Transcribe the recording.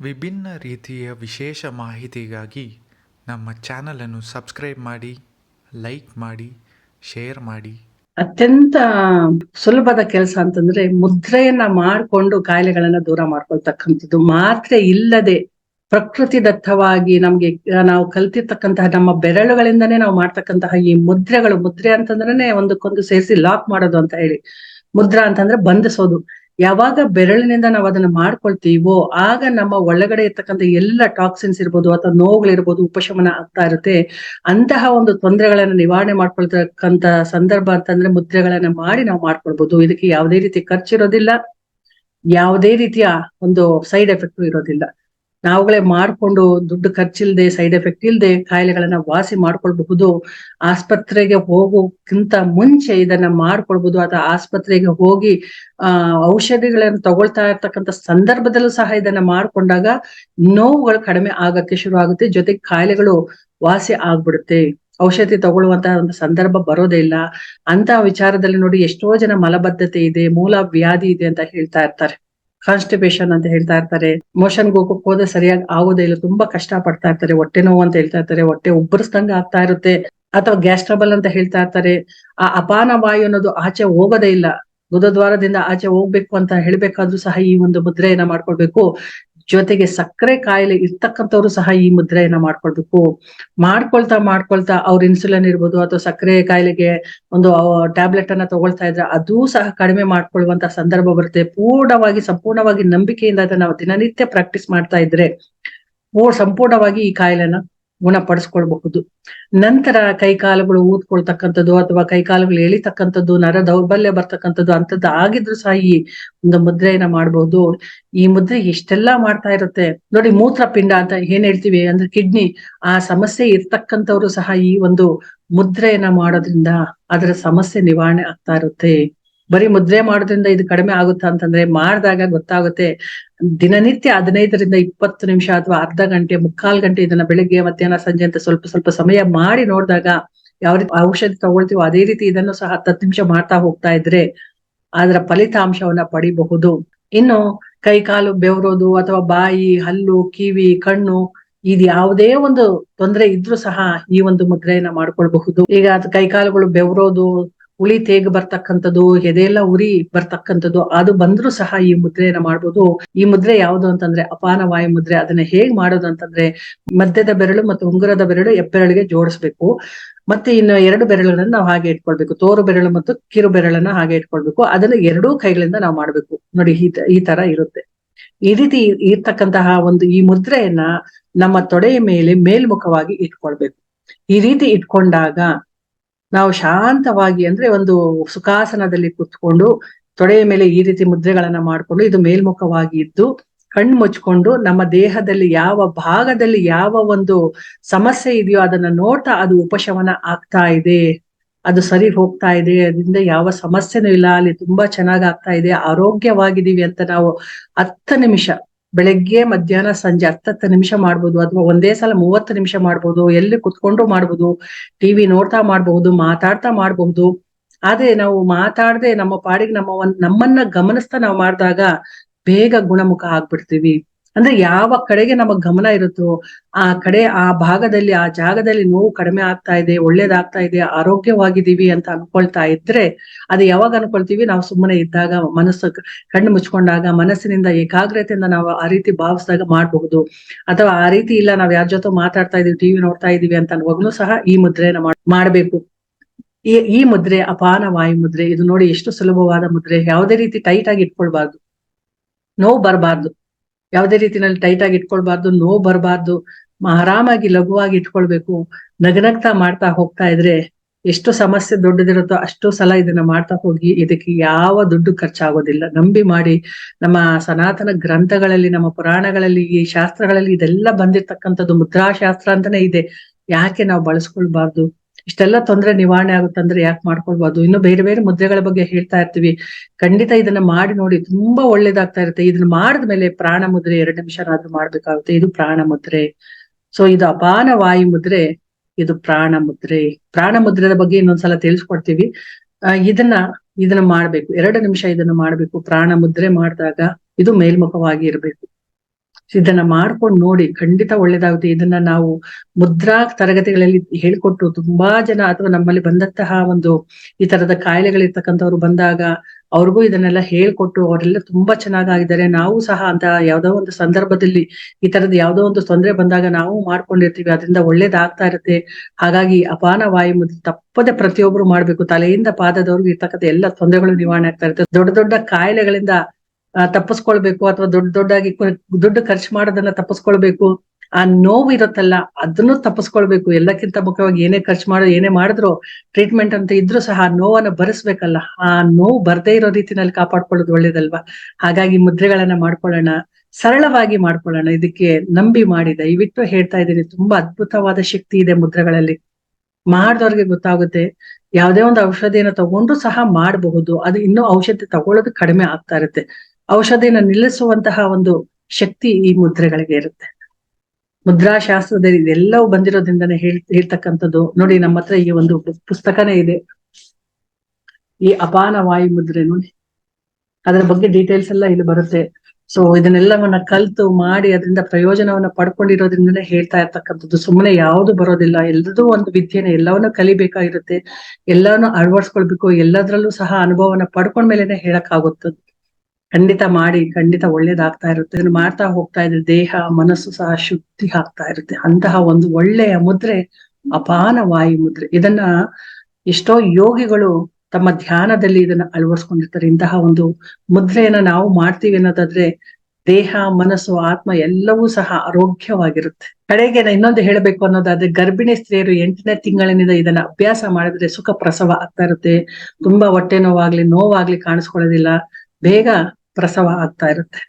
ವಿಭಿನ್ನ ರೀತಿಯ ವಿಶೇಷ ಮಾಹಿತಿಗಾಗಿ ನಮ್ಮ ಚಾನಲನ್ನು ಸಬ್ಸ್ಕ್ರೈಬ್ ಮಾಡಿ, ಲೈಕ್ ಮಾಡಿ, ಶೇರ್ ಮಾಡಿ. ಅತ್ಯಂತ ಸುಲಭದ ಕೆಲಸ ಅಂತಂದ್ರೆ ಮುದ್ರೆಯನ್ನ ಮಾಡಿಕೊಂಡು ಕಾಯಿಲೆಗಳನ್ನ ದೂರ ಮಾಡ್ಕೊಳ್ತಕ್ಕಂಥದ್ದು ಮಾತ್ರೆ ಇಲ್ಲದೆ ಪ್ರಕೃತಿ ದತ್ತವಾಗಿ ನಮ್ಗೆ, ನಾವು ಕಲ್ತಿರ್ತಕ್ಕಂತಹ ನಮ್ಮ ಬೆರಳುಗಳಿಂದನೇ ನಾವು ಮಾಡ್ತಕ್ಕಂತಹ ಈ ಮುದ್ರೆಗಳು, ಮುದ್ರೆ ಅಂತಂದ್ರೆ ಒಂದಕ್ಕೊಂದು ಸೇರಿಸಿ ಲಾಕ್ ಮಾಡೋದು ಅಂತ ಹೇಳಿ. ಮುದ್ರಾ ಅಂತಂದ್ರೆ ಬಂಧಿಸೋದು. ಯಾವಾಗ ಬೆರಳಿನಿಂದ ನಾವು ಅದನ್ನ ಮಾಡ್ಕೊಳ್ತೀವೋ, ಆಗ ನಮ್ಮ ಒಳಗಡೆ ಇರ್ತಕ್ಕಂಥ ಎಲ್ಲ ಟಾಕ್ಸಿನ್ಸ್ ಇರ್ಬೋದು ಅಥವಾ ನೋವುಗಳಿರ್ಬೋದು ಉಪಶಮನ ಆಗ್ತಾ ಇರುತ್ತೆ. ಅಂತಹ ಒಂದು ತೊಂದರೆಗಳನ್ನ ನಿವಾರಣೆ ಮಾಡ್ಕೊಳ್ತಕ್ಕಂತ ಸಂದರ್ಭ ಅಂತಂದ್ರೆ ಮುದ್ರೆಗಳನ್ನ ಮಾಡಿ ನಾವು ಮಾಡ್ಕೊಳ್ಬಹುದು ಇದಕ್ಕೆ ಯಾವುದೇ ರೀತಿ ಖರ್ಚಿರೋದಿಲ್ಲ ಯಾವುದೇ ರೀತಿಯ ಒಂದು ಸೈಡ್ ಎಫೆಕ್ಟ್ ಇರೋದಿಲ್ಲ. ನಾವುಗಳೇ ಮಾಡಿಕೊಂಡು ದುಡ್ಡು ಖರ್ಚಿಲ್ದೆ ಸೈಡ್ ಎಫೆಕ್ಟ್ ಇಲ್ಲದೆ ಕಾಯಿಲೆಗಳನ್ನ ವಾಸಿ ಮಾಡ್ಕೊಳ್ಬಹುದು. ಆಸ್ಪತ್ರೆಗೆ ಹೋಗೋಕ್ಕಿಂತ ಮುಂಚೆ ಇದನ್ನ ಮಾಡ್ಕೊಳ್ಬಹುದು. ಅಥವಾ ಆಸ್ಪತ್ರೆಗೆ ಹೋಗಿ, ಆ, ಔಷಧಿಗಳನ್ನು ತಗೊಳ್ತಾ ಇರ್ತಕ್ಕಂಥ ಸಂದರ್ಭದಲ್ಲೂ ಸಹ ಇದನ್ನ ಮಾಡ್ಕೊಂಡಾಗ ನೋವುಗಳು ಕಡಿಮೆ ಆಗಕ್ಕೆ ಶುರು ಆಗುತ್ತೆ. ಜೊತೆಗೆ ಕಾಯಿಲೆಗಳು ವಾಸಿ ಆಗ್ಬಿಡುತ್ತೆ. ಔಷಧಿ ತಗೊಳ್ಳುವಂತಹ ಒಂದು ಸಂದರ್ಭ ಬರೋದೇ ಇಲ್ಲ. ಅಂತ ವಿಚಾರದಲ್ಲಿ ನೋಡಿ ಎಷ್ಟೋ ಜನ ಮಲಬದ್ಧತೆ ಇದೆ, ಮೂಲ ವ್ಯಾಧಿ ಇದೆ ಅಂತ ಹೇಳ್ತಾ ಇರ್ತಾರೆ. ಕಾನ್ಸ್ಟಿಪೇಷನ್ ಅಂತ ಹೇಳ್ತಾ ಇರ್ತಾರೆ. ಮೋಷನ್ ಹೋಗಕ್ ಹೋದ್ರೆ ಸರಿಯಾಗಿ ಆಗೋದೇ ಇಲ್ಲ. ತುಂಬಾ ಕಷ್ಟ ಪಡ್ತಾ ಇರ್ತಾರೆ. ಹೊಟ್ಟೆ ನೋವು ಅಂತ ಹೇಳ್ತಾ ಇರ್ತಾರೆ. ಹೊಟ್ಟೆ ಉಬ್ಬರಿಸ್ದಂಗ ಆಗ್ತಾ ಇರುತ್ತೆ. ಅಥವಾ ಗ್ಯಾಸ್ಟ್ರಬಲ್ ಅಂತ ಹೇಳ್ತಾ ಇರ್ತಾರೆ. ಆ ಅಪಾನ ವಾಯು ಅನ್ನೋದು ಆಚೆ ಹೋಗೋದೇ ಇಲ್ಲ. ಗುದದ್ವಾರದಿಂದ ಆಚೆ ಹೋಗ್ಬೇಕು ಅಂತ ಹೇಳ್ಬೇಕಾದ್ರೂ ಸಹ ಈ ಒಂದು ಮುದ್ರೆಯನ್ನ ಮಾಡ್ಕೊಳ್ಬೇಕು ಜೊತೆಗೆ ಸಕ್ಕರೆ ಕಾಯಿಲೆ ಇರ್ತಕ್ಕಂಥವ್ರು ಸಹ ಈ ಮುದ್ರೆಯನ್ನ ಮಾಡ್ಕೊಳ್ಬೇಕು. ಮಾಡ್ಕೊಳ್ತಾ ಮಾಡ್ಕೊಳ್ತಾ ಅವ್ರ ಇನ್ಸುಲಿನ್ ಇರ್ಬೋದು ಅಥವಾ ಸಕ್ಕರೆ ಕಾಯಿಲೆಗೆ ಒಂದು ಟ್ಯಾಬ್ಲೆಟ್ ಅನ್ನ ತಗೊಳ್ತಾ ಇದ್ರೆ ಅದು ಸಹ ಕಡಿಮೆ ಮಾಡ್ಕೊಳ್ಳುವಂತ ಸಂದರ್ಭ ಬರುತ್ತೆ. ಪೂರ್ಣವಾಗಿ, ಸಂಪೂರ್ಣವಾಗಿ ನಂಬಿಕೆಯಿಂದ ನಾವು ದಿನನಿತ್ಯ ಪ್ರಾಕ್ಟೀಸ್ ಮಾಡ್ತಾ ಇದ್ರೆ ಸಂಪೂರ್ಣವಾಗಿ ಈ ಕಾಯಿಲೆನ ಗುಣಪಡಿಸ್ಕೊಳ್ಬಹುದು. ನಂತರ ಕೈಕಾಲುಗಳು ಊದ್ಕೊಳ್ತಕ್ಕಂಥದ್ದು ಅಥವಾ ಕೈಕಾಲುಗಳು ಎಳಿತಕ್ಕಂಥದ್ದು, ನರ ದೌರ್ಬಲ್ಯ ಬರ್ತಕ್ಕಂಥದ್ದು ಅಂಥದ್ದು ಆಗಿದ್ರು ಸಹ ಈ ಒಂದು ಮುದ್ರೆಯನ್ನ ಮಾಡಬಹುದು ಈ ಮುದ್ರೆ ಇಷ್ಟೆಲ್ಲಾ ಮಾಡ್ತಾ ಇರುತ್ತೆ. ನೋಡಿ ಮೂತ್ರಪಿಂಡ ಅಂತ ಏನ್ ಹೇಳ್ತೀವಿ ಅಂದ್ರೆ ಕಿಡ್ನಿ, ಆ ಸಮಸ್ಯೆ ಇರ್ತಕ್ಕಂಥವ್ರು ಸಹ ಈ ಒಂದು ಮುದ್ರೆಯನ್ನ ಮಾಡೋದ್ರಿಂದ ಅದರ ಸಮಸ್ಯೆ ನಿವಾರಣೆ ಆಗ್ತಾ ಇರುತ್ತೆ. ಬರೀ ಮುದ್ರೆ ಮಾಡೋದ್ರಿಂದ ಇದು ಕಡಿಮೆ ಆಗುತ್ತಾ ಅಂತಂದ್ರೆ ಮಾಡಿದಾಗ ಗೊತ್ತಾಗುತ್ತೆ. ದಿನನಿತ್ಯ ಹದಿನೈದರಿಂದ ಇಪ್ಪತ್ತು ನಿಮಿಷ ಅಥವಾ ಅರ್ಧ ಗಂಟೆ, ಮುಕ್ಕಾಲು ಗಂಟೆ ಇದನ್ನ ಬೆಳಿಗ್ಗೆ, ಮಧ್ಯಾಹ್ನ, ಸಂಜೆ ಅಂತ ಸ್ವಲ್ಪ ಸ್ವಲ್ಪ ಸಮಯ ಮಾಡಿ ನೋಡಿದಾಗ ಯಾವ ರೀತಿ ಔಷಧಿ ತಗೊಳ್ತೀವೋ ಅದೇ ರೀತಿ ಇದನ್ನು ಸಹ ಹತ್ತು ನಿಮಿಷ ಮಾಡ್ತಾ ಹೋಗ್ತಾ ಇದ್ರೆ ಅದರ ಫಲಿತಾಂಶವನ್ನ ಪಡಿಬಹುದು. ಇನ್ನು ಕೈ ಕಾಲು ಬೆವರೋದು ಅಥವಾ ಬಾಯಿ, ಹಲ್ಲು, ಕಿವಿ, ಕಣ್ಣು ಇದು ಯಾವುದೇ ಒಂದು ತೊಂದರೆ ಇದ್ರೂ ಸಹ ಈ ಒಂದು ಮುದ್ರೆಯನ್ನ ಮಾಡ್ಕೊಳ್ಬಹುದು. ಈಗ ಕೈಕಾಲುಗಳು ಬೆವರೋದು ಉಳಿ ತೇಗ್ ಬರ್ತಕ್ಕಂಥದ್ದು ಎದೆಲ್ಲ ಉರಿ ಬರ್ತಕ್ಕಂಥದ್ದು, ಅದು ಬಂದ್ರೂ ಸಹ ಈ ಮುದ್ರೆಯನ್ನ ಮಾಡ್ಬೋದು. ಈ ಮುದ್ರೆ ಯಾವುದು ಅಂತಂದ್ರೆ ಅಪಾನ ವಾಯು ಮುದ್ರೆ, ಅದನ್ನ ಹೇಗ್ ಮಾಡೋದು ಅಂತಂದ್ರೆ ಮಧ್ಯದ ಬೆರಳು ಮತ್ತು ಉಂಗುರದ ಬೆರಳು ಎಪ್ಪೆರಳಿಗೆ ಜೋಡಿಸ್ಬೇಕು. ಮತ್ತೆ ಇನ್ನು ಎರಡು ಬೆರಳುಗಳನ್ನ ನಾವು ಹಾಗೆ ಇಟ್ಕೊಳ್ಬೇಕು. ತೋರು ಬೆರಳು ಮತ್ತು ಕಿರು ಬೆರಳನ್ನ ಹಾಗೆ ಇಟ್ಕೊಳ್ಬೇಕು. ಅದನ್ನ ಎರಡೂ ಕೈಗಳಿಂದ ನಾವು ಮಾಡ್ಬೇಕು. ನೋಡಿ ಈ ತರ ಇರುತ್ತೆ. ಈ ರೀತಿ ಇರ್ತಕ್ಕಂತಹ ಒಂದು ಈ ಮುದ್ರೆಯನ್ನ ನಮ್ಮ ತೊಡೆಯ ಮೇಲೆ ಮೇಲ್ಮುಖವಾಗಿ ಇಟ್ಕೊಳ್ಬೇಕು. ಈ ರೀತಿ ಇಟ್ಕೊಂಡಾಗ ನಾವು ಶಾಂತವಾಗಿ ಅಂದ್ರೆ ಒಂದು ಸುಖಾಸನದಲ್ಲಿ ಕುತ್ಕೊಂಡು ತೊಡೆಯ ಮೇಲೆ ಈ ರೀತಿ ಮುದ್ರೆಗಳನ್ನ ಮಾಡ್ಕೊಂಡು ಇದು ಮೇಲ್ಮುಖವಾಗಿ ಇದ್ದು ಕಣ್ಣು ಮುಚ್ಕೊಂಡು ನಮ್ಮ ದೇಹದಲ್ಲಿ ಯಾವ ಭಾಗದಲ್ಲಿ ಯಾವ ಒಂದು ಸಮಸ್ಯೆ ಇದೆಯೋ ಅದನ್ನ ನೋಡ್ತಾ ಅದು ಉಪಶಮನ ಆಗ್ತಾ ಇದೆ. ಅದು ಸರಿ ಹೋಗ್ತಾ ಇದೆ. ಅದರಿಂದ ಯಾವ ಸಮಸ್ಯೆನೂ ಇಲ್ಲ. ಅಲ್ಲಿ ತುಂಬಾ ಚೆನ್ನಾಗ್ ಆಗ್ತಾ ಇದೆ. ಆರೋಗ್ಯವಾಗಿದ್ದೀವಿ ಅಂತ ನಾವು ಹತ್ತು ನಿಮಿಷ ಬೆಳಗ್ಗೆ, ಮಧ್ಯಾಹ್ನ, ಸಂಜೆ ಹತ್ತತ್ತು ನಿಮಿಷ ಮಾಡ್ಬೋದು, ಅಥವಾ ಒಂದೇ ಸಲ ಮೂವತ್ತು ನಿಮಿಷ ಮಾಡ್ಬೋದು, ಎಲ್ಲಿ ಕುತ್ಕೊಂಡು ಮಾಡ್ಬೋದು, ಟಿವಿ ನೋಡ್ತಾ ಮಾಡ್ಬಹುದು, ಮಾತಾಡ್ತಾ ಮಾಡ್ಬಹುದು. ಆದ್ರೆ ನಾವು ಮಾತಾಡದೆ ನಮ್ಮ ಪಾಡಿಗೆ ನಮ್ಮ ಒಂದ್ ನಮ್ಮನ್ನ ಗಮನಿಸ್ತಾ ನಾವು ಮಾಡಿದಾಗ ಬೇಗ ಗುಣಮುಖ ಆಗ್ಬಿಡ್ತೀವಿ. ಅಂದ್ರೆ ಯಾವ ಕಡೆಗೆ ನಮ್ಮ ಗಮನ ಇರುತ್ತೋ ಆ ಕಡೆ, ಆ ಭಾಗದಲ್ಲಿ, ಆ ಜಾಗದಲ್ಲಿ ನೋವು ಕಡಿಮೆ ಆಗ್ತಾ ಇದೆ, ಒಳ್ಳೇದಾಗ್ತಾ ಇದೆ, ಆರೋಗ್ಯವಾಗಿದ್ದೀವಿ ಅಂತ ಅನ್ಕೊಳ್ತಾ ಇದ್ರೆ ಅದು ಯಾವಾಗ ಅನ್ಕೊಳ್ತೀವಿ? ನಾವು ಸುಮ್ಮನೆ ಇದ್ದಾಗ ಮನಸ್ಸು ಕಣ್ಣು ಮುಚ್ಕೊಂಡಾಗ, ಮನಸ್ಸಿನಿಂದ ಏಕಾಗ್ರತೆಯಿಂದ ನಾವು ಆ ರೀತಿ ಭಾವಿಸಿದಾಗ ಮಾಡಬಹುದು. ಅಥವಾ ಆ ರೀತಿ ಇಲ್ಲ, ನಾವ್ ಯಾರ ಜೊತೆ ಮಾತಾಡ್ತಾ ಇದೀವಿ ಟಿವಿ ನೋಡ್ತಾ ಇದೀವಿ ಅಂತ ಅನ್ವಾಗ್ಲೂ ಸಹ ಈ ಮುದ್ರೆನ ಮಾಡ್ಬೇಕು. ಈ ಈ ಮುದ್ರೆ, ಅಪಾನ ವಾಯು ಮುದ್ರೆ, ಇದು ನೋಡಿ ಎಷ್ಟು ಸುಲಭವಾದ ಮುದ್ರೆ. ಯಾವುದೇ ರೀತಿ ಟೈಟ್ ಆಗಿ ಇಟ್ಕೊಳ್ಬಾರ್ದು. ನೋವು ಬರಬಾರ್ದು. ಯಾವುದೇ ರೀತಿನಲ್ಲಿ ಟೈಟ್ ಆಗಿ ಇಟ್ಕೊಳ್ಬಾರ್ದು ನೋವು ಬರಬಾರ್ದು, ಆರಾಮಾಗಿ ಲಘುವಾಗಿ ಇಟ್ಕೊಳ್ಬೇಕು, ನಗನಗ್ತಾ ಮಾಡ್ತಾ ಹೋಗ್ತಾ ಇದ್ರೆ ಎಷ್ಟು ಸಮಸ್ಯೆ ದೊಡ್ಡದಿರುತ್ತೋ ಅಷ್ಟು ಸಲ ಇದನ್ನ ಮಾಡ್ತಾ ಹೋಗಿ ಇದಕ್ಕೆ ಯಾವ ದುಡ್ಡು ಖರ್ಚಾಗೋದಿಲ್ಲ. ನಂಬಿ ಮಾಡಿ ನಮ್ಮ ಸನಾತನ ಗ್ರಂಥಗಳಲ್ಲಿ, ನಮ್ಮ ಪುರಾಣಗಳಲ್ಲಿ, ಈ ಶಾಸ್ತ್ರಗಳಲ್ಲಿ ಇದೆಲ್ಲ ಬಂದಿರ್ತಕ್ಕಂಥದ್ದು ಮುದ್ರಾಶಾಸ್ತ್ರ ಅಂತಾನೆ ಇದೆ. ಯಾಕೆ ನಾವು ಬಳಸ್ಕೊಳ್ಬಾರ್ದು? ಇಷ್ಟೆಲ್ಲ ತೊಂದರೆ ನಿವಾರಣೆ ಆಗುತ್ತಂದ್ರೆ ಯಾಕೆ ಮಾಡ್ಕೊಳ್ಬಾರ್ದು? ಇನ್ನು ಬೇರೆ ಬೇರೆ ಮುದ್ರೆಗಳ ಬಗ್ಗೆ ಹೇಳ್ತಾ ಇರ್ತೀವಿ. ಖಂಡಿತ ಇದನ್ನ ಮಾಡಿ ನೋಡಿ, ತುಂಬಾ ಒಳ್ಳೇದಾಗ್ತಾ ಇರುತ್ತೆ. ಇದನ್ನ ಮಾಡಿದ್ಮೇಲೆ ಪ್ರಾಣ ಮುದ್ರೆ, ಎರಡು ನಿಮಿಷನಾದ್ರೂ ಮಾಡ್ಬೇಕಾಗುತ್ತೆ. ಇದು ಪ್ರಾಣ ಮುದ್ರೆ. ಸೊ ಇದು ಅಪಾನ ವಾಯು ಮುದ್ರೆ, ಇದು ಪ್ರಾಣ ಮುದ್ರೆ. ಪ್ರಾಣ ಮುದ್ರೆದ ಬಗ್ಗೆ ಇನ್ನೊಂದ್ಸಲ ತಿಳಿಸ್ಕೊಡ್ತೀವಿ. ಇದನ್ನ ಇದನ್ನ ಮಾಡ್ಬೇಕು. ಎರಡು ನಿಮಿಷ ಇದನ್ನ ಮಾಡ್ಬೇಕು. ಪ್ರಾಣ ಮುದ್ರೆ ಮಾಡಿದಾಗ ಇದು ಮೇಲ್ಮುಖವಾಗಿ ಇರ್ಬೇಕು. ಇದನ್ನ ಮಾಡ್ಕೊಂಡು ನೋಡಿ ಖಂಡಿತ ಒಳ್ಳೇದಾಗುತ್ತೆ. ಇದನ್ನ ನಾವು ಮುದ್ರಾ ತರಗತಿಗಳಲ್ಲಿ ಹೇಳ್ಕೊಟ್ಟು ತುಂಬಾ ಜನ ಅಥವಾ ನಮ್ಮಲ್ಲಿ ಬಂದಂತಹ ಒಂದು ಈ ತರದ ಕಾಯಿಲೆಗಳಿರ್ತಕ್ಕಂಥವ್ರು ಬಂದಾಗ ಅವ್ರಿಗೂ ಇದನ್ನೆಲ್ಲ ಹೇಳ್ಕೊಟ್ಟು ಅವರೆಲ್ಲ ತುಂಬಾ ಚೆನ್ನಾಗಿದ್ದಾರೆ ನಾವು ಸಹ ಅಂತ ಯಾವ್ದೋ ಒಂದು ಸಂದರ್ಭದಲ್ಲಿ ಈ ತರದ ಯಾವ್ದೋ ಒಂದು ತೊಂದರೆ ಬಂದಾಗ ನಾವು ಮಾಡ್ಕೊಂಡಿರ್ತೀವಿ. ಅದರಿಂದ ಒಳ್ಳೇದಾಗ್ತಾ ಇರುತ್ತೆ. ಹಾಗಾಗಿ ಅಪಾನ ವಾಯು ತಪ್ಪದೆ ಪ್ರತಿಯೊಬ್ರು ಮಾಡ್ಬೇಕು. ತಲೆಯಿಂದ ಪಾದದವ್ರಿಗೆ ಇರ್ತಕ್ಕಂಥ ಎಲ್ಲ ತೊಂದರೆಗಳು ನಿವಾರಣೆ ಆಗ್ತಾ ಇರುತ್ತೆ. ದೊಡ್ಡ ದೊಡ್ಡ ಕಾಯಿಲೆಗಳಿಂದ ತಪ್ಪಿಸ್ಕೊಳ್ಬೇಕು ಅಥವಾ ದೊಡ್ಡ ದೊಡ್ಡಾಗಿ ದುಡ್ಡು ಖರ್ಚು ಮಾಡೋದನ್ನ ತಪ್ಪಿಸ್ಕೊಳ್ಬೇಕು, ಆ ನೋವು ಇರುತ್ತಲ್ಲ ಅದನ್ನು ತಪ್ಪಿಸ್ಕೊಳ್ಬೇಕು. ಎಲ್ಲಕ್ಕಿಂತ ಮುಖ್ಯವಾಗಿ ಏನೇ ಖರ್ಚು ಮಾಡೋ, ಏನೇ ಮಾಡಿದ್ರು ಟ್ರೀಟ್ಮೆಂಟ್ ಅಂತ ಇದ್ರೂ ಸಹ ಆ ನೋವನ್ನ ಭರಿಸ್ಬೇಕಲ್ಲ ಆ ನೋವು ಬರ್ದೇ ಇರೋ ರೀತಿನಲ್ಲಿ ಕಾಪಾಡ್ಕೊಳ್ಳೋದು ಒಳ್ಳೇದಲ್ವಾ? ಹಾಗಾಗಿ ಮುದ್ರೆಗಳನ್ನ ಮಾಡ್ಕೊಳ್ಳೋಣ, ಸರಳವಾಗಿ ಮಾಡ್ಕೊಳ್ಳೋಣ. ಇದಕ್ಕೆ ನಂಬಿ ಮಾಡಿ ದಯವಿಟ್ಟು ಹೇಳ್ತಾ ಇದ್ದೀನಿ. ತುಂಬಾ ಅದ್ಭುತವಾದ ಶಕ್ತಿ ಇದೆ ಮುದ್ರೆಗಳಲ್ಲಿ. ಮಾಡಿದವ್ರಿಗೆ ಗೊತ್ತಾಗುತ್ತೆ. ಯಾವುದೇ ಒಂದು ಔಷಧಿಯನ್ನು ತಗೊಂಡು ಸಹ ಮಾಡಬಹುದು. ಅದು ಇನ್ನೂ ಔಷಧಿ ತಗೊಳ್ಳೋದು ಕಡಿಮೆ ಆಗ್ತಾ ಇರುತ್ತೆ. ಔಷಧಿನ ನಿಲ್ಲಿಸುವಂತಹ ಒಂದು ಶಕ್ತಿ ಈ ಮುದ್ರೆಗಳಿಗೆ ಇರುತ್ತೆ. ಮುದ್ರಾಶಾಸ್ತ್ರದಲ್ಲಿ ಇದೆಲ್ಲವೂ ಬಂದಿರೋದ್ರಿಂದನೇ ಹೇಳ್, ಹೇಳ್ತಕ್ಕಂಥದ್ದು. ನೋಡಿ, ನಮ್ಮ ಹತ್ರ ಈ ಒಂದು ಪುಸ್ತಕನೇ ಇದೆ. ಈ ಅಪಾನ ವಾಯು ಮುದ್ರೆ ನೋಡಿ. ಅದರ ಬಗ್ಗೆ ಡೀಟೇಲ್ಸ್ ಎಲ್ಲ ಇಲ್ಲಿ ಬರುತ್ತೆ. ಸೊ ಇದನ್ನೆಲ್ಲವನ್ನ ಕಲ್ತು ಮಾಡಿ ಅದರಿಂದ ಪ್ರಯೋಜನವನ್ನ ಪಡ್ಕೊಂಡಿರೋದ್ರಿಂದನೇ ಹೇಳ್ತಾ ಇರ್ತಕ್ಕಂಥದ್ದು. ಸುಮ್ಮನೆ ಯಾವುದು ಬರೋದಿಲ್ಲ. ಎಲ್ಲದೂ ಒಂದು ವಿದ್ಯೆನೆ. ಎಲ್ಲವನ್ನೂ ಕಲಿಬೇಕಾಗಿರುತ್ತೆ. ಎಲ್ಲವನ್ನು ಅಳವಡಿಸ್ಕೊಳ್ಬೇಕು. ಎಲ್ಲದ್ರಲ್ಲೂ ಸಹ ಅನುಭವನ ಪಡ್ಕೊಂಡ್ಮೇಲೆನೆ ಹೇಳಕ್ ಆಗುತ್ತದೆ ಖಂಡಿತ ಮಾಡಿ, ಖಂಡಿತ ಒಳ್ಳೇದಾಗ್ತಾ ಇರುತ್ತೆ. ಇದನ್ನು ಮಾಡ್ತಾ ಹೋಗ್ತಾ ಇದ್ರೆ ದೇಹ, ಮನಸ್ಸು ಸಹ ಶುದ್ಧಿ ಆಗ್ತಾ ಇರುತ್ತೆ. ಅಂತಹ ಒಂದು ಒಳ್ಳೆಯ ಮುದ್ರೆ, ಅಪಾನ ವಾಯು ಮುದ್ರೆ. ಇದನ್ನ ಎಷ್ಟೋ ಯೋಗಿಗಳು ತಮ್ಮ ಧ್ಯಾನದಲ್ಲಿ ಇದನ್ನ ಅಳವಡಿಸ್ಕೊಂಡಿರ್ತಾರೆ. ಇಂತಹ ಒಂದು ಮುದ್ರೆಯನ್ನ ನಾವು ಮಾಡ್ತೀವಿ ಅನ್ನೋದಾದ್ರೆ ದೇಹ, ಮನಸ್ಸು, ಆತ್ಮ ಎಲ್ಲವೂ ಸಹ ಆರೋಗ್ಯವಾಗಿರುತ್ತೆ. ಕಡೆಗೆ ಇನ್ನೊಂದು ಹೇಳಬೇಕು ಅನ್ನೋದಾದ್ರೆ ಗರ್ಭಿಣಿ ಸ್ತ್ರೀಯರು ಎಂಟನೇ ತಿಂಗಳಿನಿಂದ ಇದನ್ನ ಅಭ್ಯಾಸ ಮಾಡಿದ್ರೆ ಸುಖ ಪ್ರಸವ ಆಗ್ತಾ ಇರುತ್ತೆ. ತುಂಬಾ ಹೊಟ್ಟೆ ನೋವಾಗ್ಲಿ ನೋವಾಗ್ಲಿ ಕಾಣಿಸ್ಕೊಳ್ಳೋದಿಲ್ಲ. ಬೇಗ ಪ್ರಸವ ಆಗ್ತಾ ಇರುತ್ತೆ.